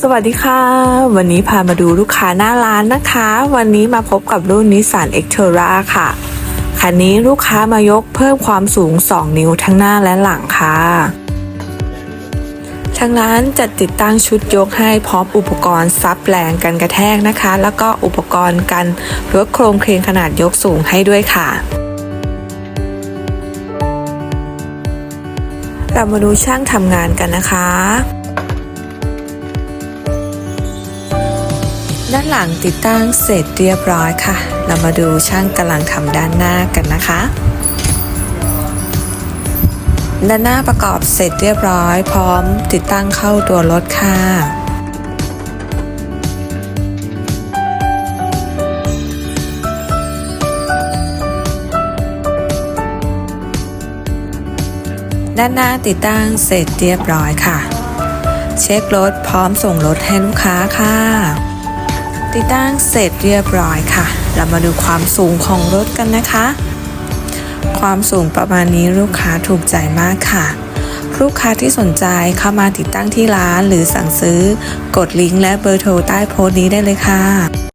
สวัสดีค่ะ วันนี้พามาดูลูกค้าหน้าร้านนะคะ วันนี้มาพบกับรุ่นนิสสันเอ็กเทอร่าค่ะ คันนี้ลูกค้ามายกเพิ่มความสูง 2 นิ้วทั้งหน้าและหลังค่ะ ทางร้านจัดติดตั้งชุดยกให้พร้อมอุปกรณ์ซับแรงกันกระแทกนะคะ แล้วก็อุปกรณ์กันรถโครงเคลนขนาดยกสูงให้ด้วยค่ะเรามาดูช่างทำงานกันนะคะ ด้านหลังติดตั้งเสร็จเรียบร้อยค่ะ เรามาดูช่างกำลังทำด้านหน้ากันนะคะ ด้านหน้าประกอบเสร็จเรียบร้อย พร้อมติดตั้งเข้าตัวรถค่ะด้านหน้าติดตั้งเสร็จเรียบร้อยค่ะ เช็ครถพร้อมส่งรถให้ลูกค้าค่ะ ติดตั้งเสร็จเรียบร้อยค่ะ เรามาดูความสูงของรถกันนะคะ ความสูงประมาณนี้ลูกค้าถูกใจมากค่ะลูกค้าที่สนใจเข้ามาติดตั้งที่ร้านหรือสั่งซื้อ กดลิงก์และเบอร์โทรใต้โพสต์นี้ได้เลยค่ะ